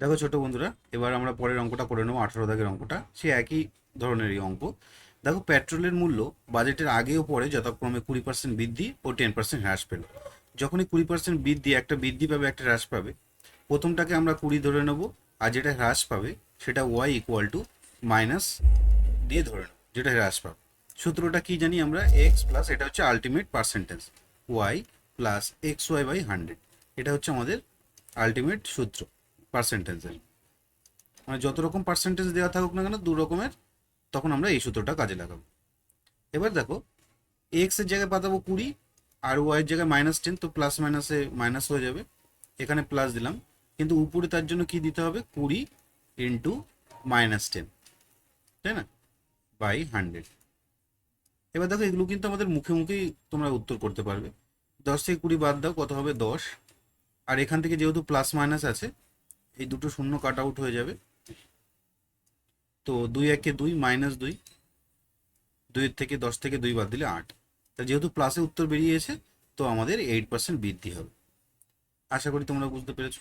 দেখো ছোট বন্ধুরা, এবার আমরা পরের অঙ্কটা করে নেব, আঠারো দাগের অঙ্কটা। সে একই ধরনেরই অঙ্ক। দেখো পেট্রোলের মূল্য বাজেটের আগে ও পরে যথাক্রমে কুড়ি পার্সেন্ট বৃদ্ধি ও টেন পার্সেন্ট হ্রাস পেল। যখনই কুড়ি পার্সেন্ট বৃদ্ধি, একটা বৃদ্ধি পাবে, একটা হ্রাস পাবে। প্রথমটাকে আমরা কুড়ি ধরে নেব, আর যেটা হ্রাস পাবে, সেটা ওয়াই ইকুয়াল টু মাইনাস দিয়ে ধরে নেব, যেটা হ্রাস পাবে। সূত্রটা কি জানি আমরা? এক্স প্লাস এটা হচ্ছে ultimate percentage Y plus X Y by hundred এটা হচ্ছে আমাদের আলটিমেট সূত্র। পার্সেন্টেজের মানে যত রকম পার্সেন্টেজ দেওয়া থাকুক না কেন, দু রকমের, তখন আমরা এই সূত্রটা কাজে লাগাবো। এবার দেখো এক্সের জায়গায় পাতাবো কুড়ি, আর ওয়াই এর জায়গায় মাইনাস টেন তো প্লাস মাইনাসে মাইনাস হয়ে যাবে। এখানে প্লাস দিলাম, কিন্তু উপরে তার জন্য কি দিতে হবে? কুড়ি ইন্টু মাইনাস টেন তাই না? বাই হান্ড্রেড এবার দেখো, এগুলো কিন্তু আমাদের মুখে মুখেই তোমরা উত্তর করতে পারবে। দশ থেকে কুড়ি বাদ দাও, কত হবে? দশ। আর এখান থেকে যেহেতু প্লাস মাইনাস আছে এই দুটো শূন্য কাট আউট হয়ে যাবে। তো দুই একে দুই মাইনাস দুই, দুইয়ের থেকে দশ থেকে দুই বাদ দিলে আট। তা যেহেতু প্লাসে উত্তর বেরিয়েছে, তো আমাদের এইট পার্সেন্ট বৃদ্ধি হবে। আশা করি তোমরা বুঝতে পেরেছ।